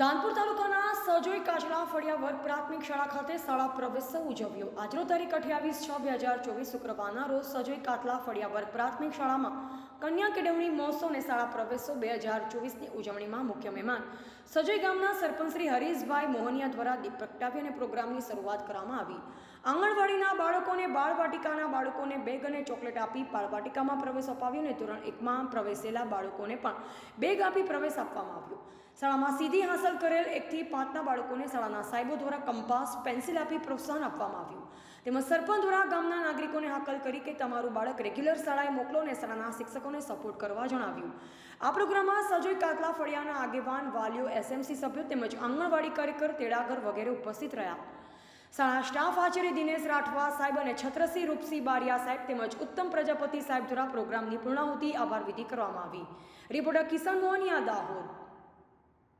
ધાનપુર તાલુકાના સજોઈ કાચલા ફળિયા વર્ગ પ્રાથમિક શાળા ખાતે શાળા પ્રવેશોત્સવ ઉજવ્યો. આજનો તારીખ અઠ્યાવીસ છ, બે હજાર ચોવીસ શુક્રવારના રોજ સજોઈ કાતલા ફળિયા વર્ગ પ્રાથમિક શાળામાં કન્યા કેળવણી મહોત્સવ અને શાળા પ્રવેશો બે હજાર ચોવીસની ઉજવણીમાં મુખ્ય મહેમાન સજોઈ ગામના સરપંચ શ્રી હરીશભાઈ મોહનિયા દ્વારા દીપ પ્રગટાવી અને પ્રોગ્રામની શરૂઆત કરવામાં આવી. આંગણવાડીના બાળકોને બાળવાટિકાના બાળકોને બેગ અને ચોકલેટ આપી બાળવાટિકામાં પ્રવેશ અપાવ્યો અને ધોરણ એકમાં પ્રવેશેલા બાળકોને પણ બેગ આપી પ્રવેશ આપવામાં આવ્યો. શાળામાં સીધી હાંસલ કરેલ એકથી પાંચના બાળકોને શાળાના દ્વારા કંપાસ, પેન્સિલ આપી પ્રોત્સાહન આપવામાં આવ્યું. તેમજ સરપંચ દ્વારા ગામના નાગરિકોને હાકલ કરી કે તમારું બાળક રેગ્યુલર શાળાએ મોકલો અને શાળાના શિક્ષકોને સપોર્ટ કરવા જણાવ્યું. આ પ્રોગ્રામમાં સજોય કાતલા ફળિયાના આગેવાન, વાલીઓ, એસએમસી સભ્યો તેમજ આંગણવાડી કાર્યકર, તેડાગર વગેરે ઉપસ્થિત રહ્યા. શાળા સ્ટાફ આચાર્ય દિનેશ રાઠવા સાહેબ અને છત્રસિંહ રૂપસિંહ બારિયા સાહેબ તેમજ ઉત્તમ પ્રજાપતિ સાહેબ દ્વારા પ્રોગ્રામની પૂર્ણાહુતિ આભાર વિધિ કરવામાં આવી. રિપોર્ટર કિશન મોહનિયા દાહોદ.